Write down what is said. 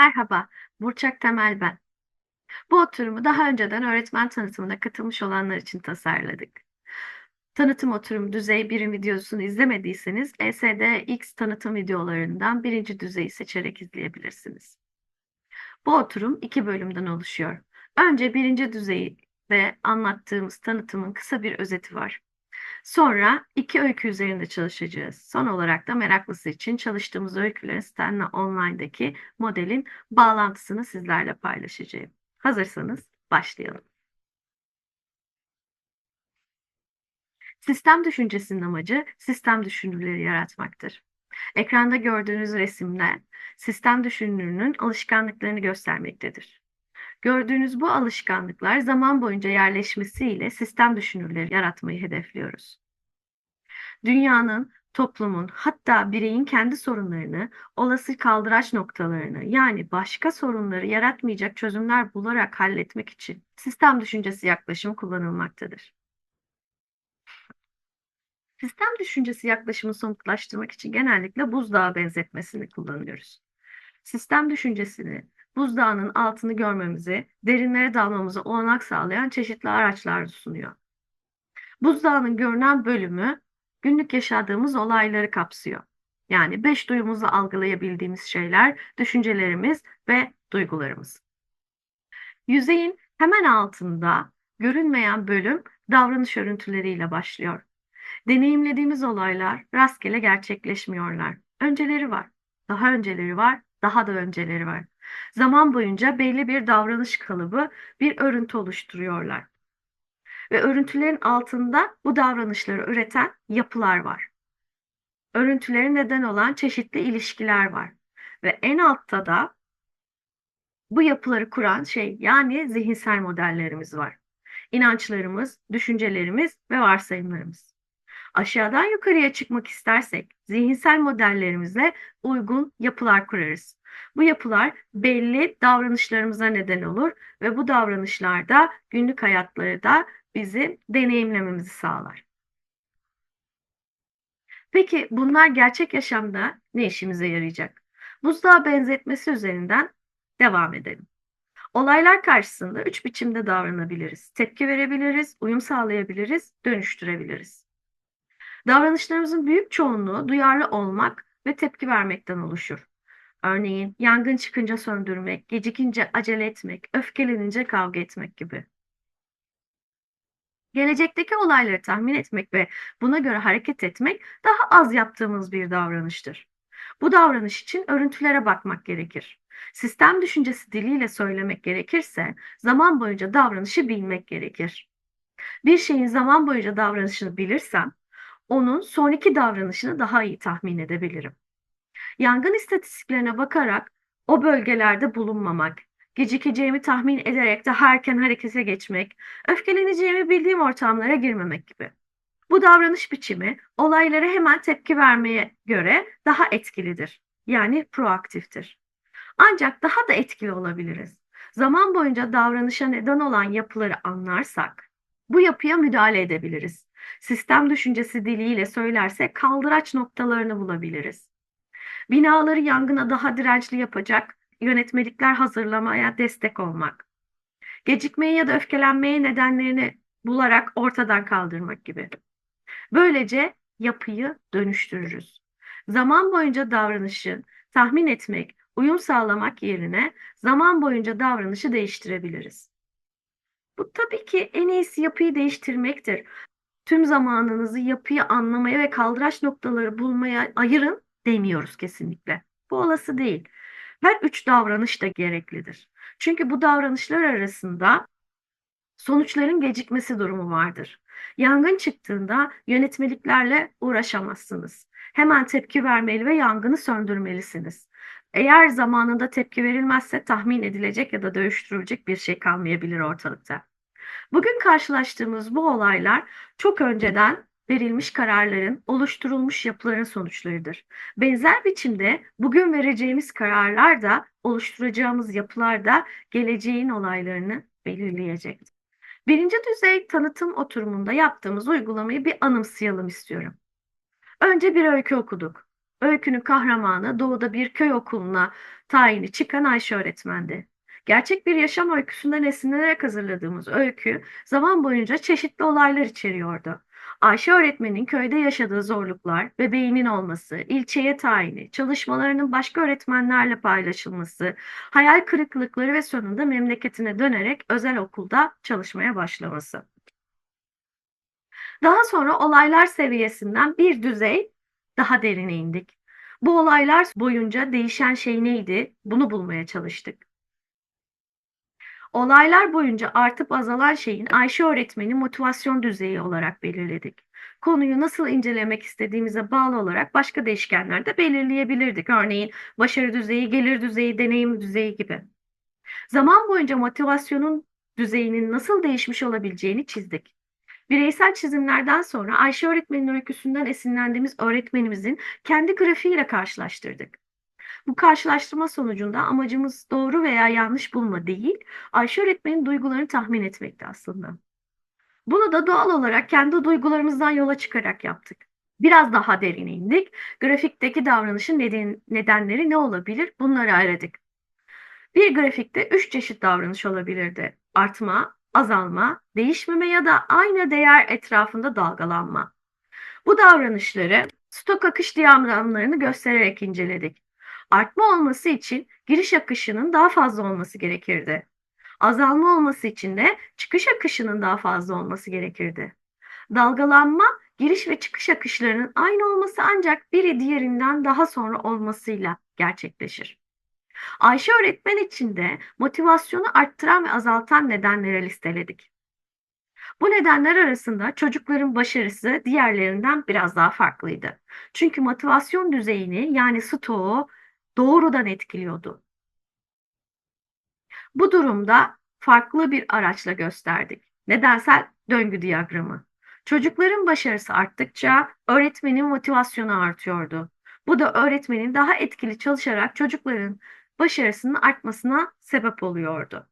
Merhaba, Burçak Temel ben. Bu oturumu daha önceden öğretmen tanıtımına katılmış olanlar için tasarladık. Tanıtım oturumu düzey 1'in videosunu izlemediyseniz ESDX tanıtım videolarından birinci düzeyi seçerek izleyebilirsiniz. Bu oturum iki bölümden oluşuyor. Önce birinci düzeyde anlattığımız tanıtımın kısa bir özeti var. Sonra iki öykü üzerinde çalışacağız. Son olarak da meraklısı için çalıştığımız öykülerin Stanla Online'daki modelin bağlantısını sizlerle paylaşacağım. Hazırsanız başlayalım. Sistem düşüncesinin amacı sistem düşünürleri yaratmaktır. Ekranda gördüğünüz resimler sistem düşünürünün alışkanlıklarını göstermektedir. Gördüğünüz bu alışkanlıklar zaman boyunca yerleşmesiyle sistem düşünürleri yaratmayı hedefliyoruz. Dünyanın, toplumun, hatta bireyin kendi sorunlarını, olası kaldıraç noktalarını yani başka sorunları yaratmayacak çözümler bularak halletmek için sistem düşüncesi yaklaşımı kullanılmaktadır. Sistem düşüncesi yaklaşımı somutlaştırmak için genellikle buzdağı benzetmesini kullanıyoruz. Sistem düşüncesini buzdağının altını görmemizi, derinlere dalmamızı olanak sağlayan çeşitli araçlar sunuyor. Buzdağının görünen bölümü günlük yaşadığımız olayları kapsıyor. Yani beş duyumuzla algılayabildiğimiz şeyler, düşüncelerimiz ve duygularımız. Yüzeyin hemen altında görünmeyen bölüm davranış örüntüleriyle başlıyor. Deneyimlediğimiz olaylar rastgele gerçekleşmiyorlar. Önceleri var, daha önceleri var, daha da önceleri var. Zaman boyunca belli bir davranış kalıbı, bir örüntü oluşturuyorlar. Ve örüntülerin altında bu davranışları üreten yapılar var. Örüntüleri neden olan çeşitli ilişkiler var. Ve en altta da bu yapıları kuran şey yani zihinsel modellerimiz var. İnançlarımız, düşüncelerimiz ve varsayımlarımız. Aşağıdan yukarıya çıkmak istersek zihinsel modellerimize uygun yapılar kurarız. Bu yapılar belli davranışlarımıza neden olur ve bu davranışlarda günlük hayatları bizim deneyimlememizi sağlar. Peki bunlar gerçek yaşamda ne işimize yarayacak? Buzdağı benzetmesi üzerinden devam edelim. Olaylar karşısında üç biçimde davranabiliriz. Tepki verebiliriz, uyum sağlayabiliriz, dönüştürebiliriz. Davranışlarımızın büyük çoğunluğu duyarlı olmak ve tepki vermekten oluşur. Örneğin yangın çıkınca söndürmek, gecikince acele etmek, öfkelenince kavga etmek gibi. Gelecekteki olayları tahmin etmek ve buna göre hareket etmek daha az yaptığımız bir davranıştır. Bu davranış için örüntülere bakmak gerekir. Sistem düşüncesi diliyle söylemek gerekirse zaman boyunca davranışı bilmek gerekir. Bir şeyin zaman boyunca davranışını bilirsem onun sonraki davranışını daha iyi tahmin edebilirim. Yangın istatistiklerine bakarak o bölgelerde bulunmamak, gecikeceğimi tahmin ederek daha erken harekete geçmek, öfkeleneceğimi bildiğim ortamlara girmemek gibi. Bu davranış biçimi olaylara hemen tepki vermeye göre daha etkilidir. Yani proaktiftir. Ancak daha da etkili olabiliriz. Zaman boyunca davranışa neden olan yapıları anlarsak bu yapıya müdahale edebiliriz. Sistem düşüncesi diliyle söylersek kaldıraç noktalarını bulabiliriz. Binaları yangına daha dirençli yapacak yönetmelikler hazırlamaya destek olmak. Gecikmeyi ya da öfkelenmeyi nedenlerini bularak ortadan kaldırmak gibi. Böylece yapıyı dönüştürürüz. Zaman boyunca davranışı tahmin etmek, uyum sağlamak yerine zaman boyunca davranışı değiştirebiliriz. Bu tabii ki en iyisi yapıyı değiştirmektir. Tüm zamanınızı yapıyı anlamaya ve kaldıraç noktaları bulmaya ayırın demiyoruz kesinlikle. Bu olası değil. Her üç davranış da gereklidir. Çünkü bu davranışlar arasında sonuçların gecikmesi durumu vardır. Yangın çıktığında yönetmeliklerle uğraşamazsınız. Hemen tepki vermeli ve yangını söndürmelisiniz. Eğer zamanında tepki verilmezse tahmin edilecek ya da dönüştürülecek bir şey kalmayabilir ortalıkta. Bugün karşılaştığımız bu olaylar çok önceden verilmiş kararların, oluşturulmuş yapıların sonuçlarıdır. Benzer biçimde bugün vereceğimiz kararlar da, oluşturacağımız yapılar da geleceğin olaylarını belirleyecektir. Birinci düzey tanıtım oturumunda yaptığımız uygulamayı bir anımsayalım istiyorum. Önce bir öykü okuduk. Öykünün kahramanı doğuda bir köy okuluna tayini çıkan Ayşe öğretmendi. Gerçek bir yaşam öyküsünden esinlenerek hazırladığımız öykü zaman boyunca çeşitli olaylar içeriyordu. Ayşe öğretmenin köyde yaşadığı zorluklar, bebeğinin olması, ilçeye tayini, çalışmalarının başka öğretmenlerle paylaşılması, hayal kırıklıkları ve sonunda memleketine dönerek özel okulda çalışmaya başlaması. Daha sonra olaylar seviyesinden bir düzey daha derine indik. Bu olaylar boyunca değişen şey neydi? Bunu bulmaya çalıştık. Olaylar boyunca artıp azalan şeyin Ayşe öğretmenin motivasyon düzeyi olarak belirledik. Konuyu nasıl incelemek istediğimize bağlı olarak başka değişkenler de belirleyebilirdik. Örneğin başarı düzeyi, gelir düzeyi, deneyim düzeyi gibi. Zaman boyunca motivasyonun düzeyinin nasıl değişmiş olabileceğini çizdik. Bireysel çizimlerden sonra Ayşe öğretmenin öyküsünden esinlendiğimiz öğretmenimizin kendi grafiğiyle karşılaştırdık. Bu karşılaştırma sonucunda amacımız doğru veya yanlış bulma değil, Ayşe öğretmenin duygularını tahmin etmekti aslında. Bunu da doğal olarak kendi duygularımızdan yola çıkarak yaptık. Biraz daha derine indik. Grafikteki davranışın neden, nedenleri ne olabilir? Bunları aradık. Bir grafikte üç çeşit davranış olabilirdi. Artma, azalma, değişmeme ya da aynı değer etrafında dalgalanma. Bu davranışları stok akış diyagramlarını göstererek inceledik. Artma olması için giriş akışının daha fazla olması gerekirdi. Azalma olması için de çıkış akışının daha fazla olması gerekirdi. Dalgalanma, giriş ve çıkış akışlarının aynı olması ancak biri diğerinden daha sonra olmasıyla gerçekleşir. Ayşe öğretmen için de motivasyonu arttıran ve azaltan nedenleri listeledik. Bu nedenler arasında çocukların başarısı diğerlerinden biraz daha farklıydı. Çünkü motivasyon düzeyini yani stoğu doğrudan etkiliyordu. Bu durumda farklı bir araçla gösterdik. Nedensel döngü diyagramı. Çocukların başarısı arttıkça öğretmenin motivasyonu artıyordu. Bu da öğretmenin daha etkili çalışarak çocukların başarısının artmasına sebep oluyordu.